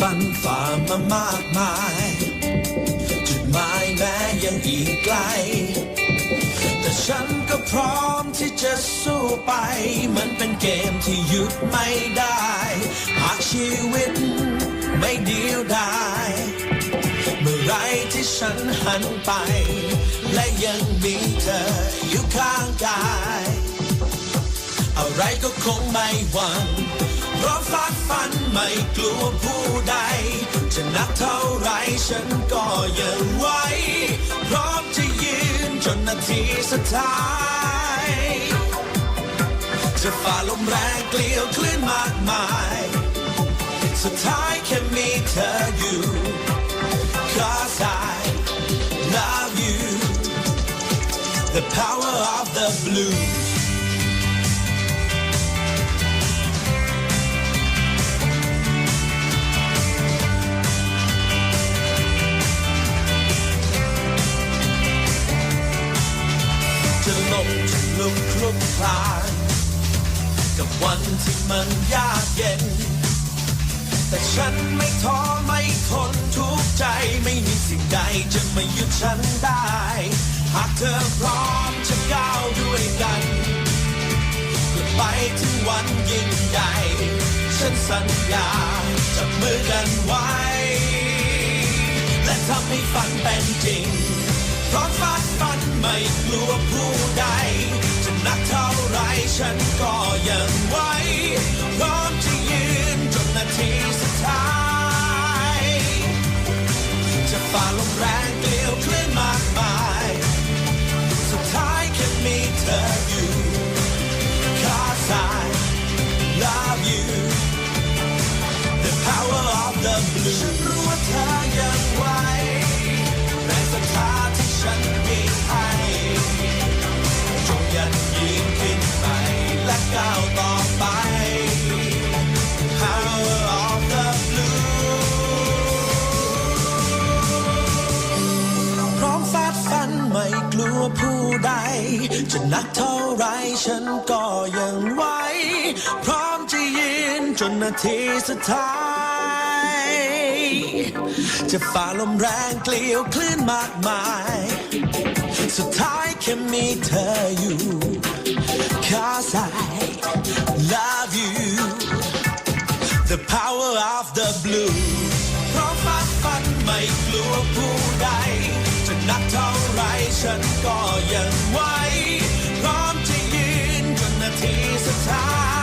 ฝันฝ่ามามากมาย จุดหมายแม้ยังอีกไกล แต่ฉันก็พร้อมที่จะสู้ไป มันเป็นเกมที่หยุดไม่ได้ หากชีวิตไม่เดียวดายเมื่อไรที่ฉันหันไป และยังมีเธออยู่ข้างกาย อะไรก็คงไม่หวัง เพราะฟาดฟันไม่กลัวผู้ใด จะนักเท่าไรฉันก็ยังไหวพร้อมจะยืนจนนาทีสุดท้าย จะฝ่าลมแรงเกลียวคลื่นมากมาย สุดท้ายแค่มีเธออยู่ Cause I love you The power of the blues กับวันที่มันยากเย็น แต่ฉันไม่ท้อไม่ทนทุกข์ใจไม่มีสิ่งใดจะมาหยุดฉันได้ หากเธอพร้อมจะก้าวด้วยกันเพื่อไปถึงวันยิ่งใหญ่ฉันสัญญาจับมือกันไว้ และทำให้ฝันเป็นจริงเพราะฟาดฟันไม่กลัวผู้ใดจะนักเท่าไรฉันก็ยัง กลัวผู้ใด จะนักเท่าไรฉันก็ยังไหวพร้อมจะยืนจนนาทีสุดท้าย จะฝ่าลมแรงเกลียวคลื่นมากมาย สุดท้ายแค่มีเธออยู่ Cause I love you The power of the blue เพราะฟาดฟันไม่กลัวผู้ใด นักเท่าไรฉันก็ยังไหวพร้อมจะยืนจนนาทีสุดท้าย